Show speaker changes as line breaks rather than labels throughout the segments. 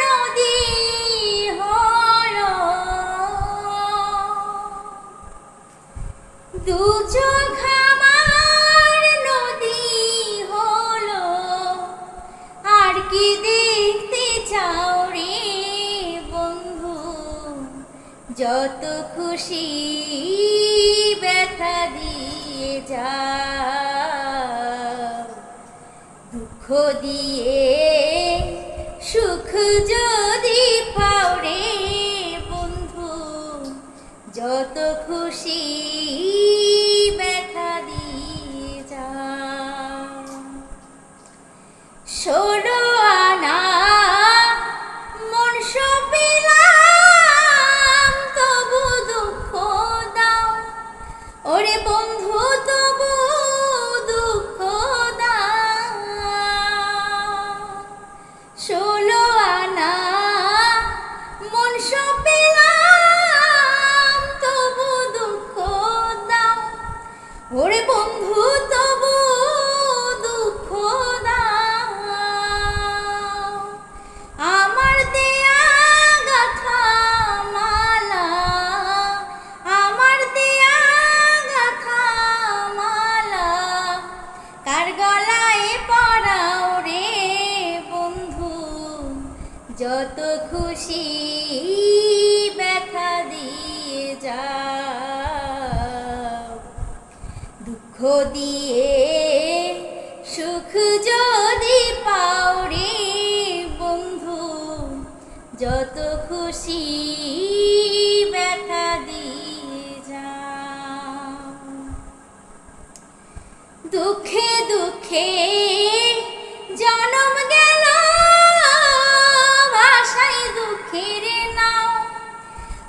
নদী হলো। নদী হলো। আর কি দেখতে চাও রে যত খুশি ব্যথা দিয়ে যা। দিয়ে সুখ যদি পাও রে বন্ধু, যত খুশি ব্যথা দিয়ে যা ষোলো আনা, মন তবু দুঃখ দাও। ওরে বন্ধু, তবু যত খুশি ব্যথা দিয়ে যাও। দুঃখ দিয়ে, সুখ যদি পাওরে বন্ধু, যত খুশি ব্যথা দিয়ে যাও। দুঃখে দুঃখে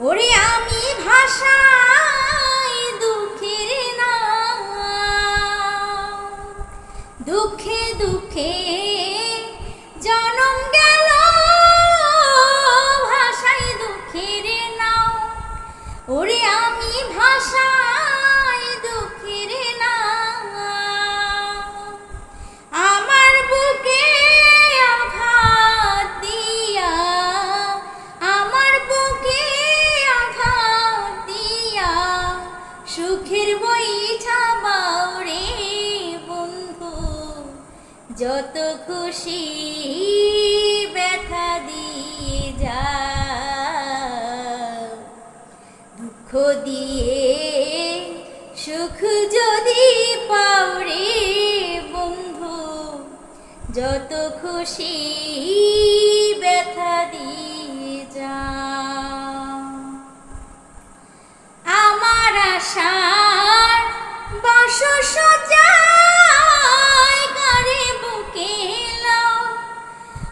ওরে আমি ভাষায় দুঃখের না দুঃখে দুঃখে যত খুশি ব্যথা দিয়ে যা দুঃখ দিয়ে সুখ যদি পাওরে বন্ধু যত খুশি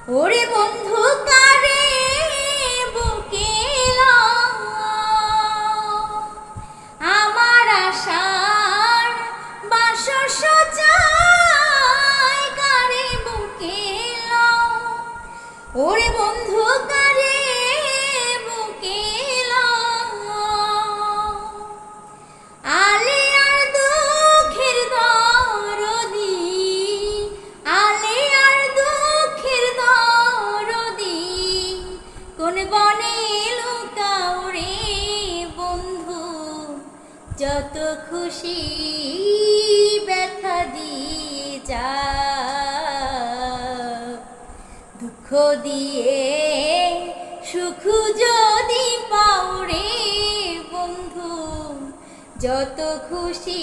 ওরে বন্ধু কারে যত খুশি ব্যথা দি যা দুঃখ দিয়ে সুখ যদি পাওরে বন্ধু যত খুশি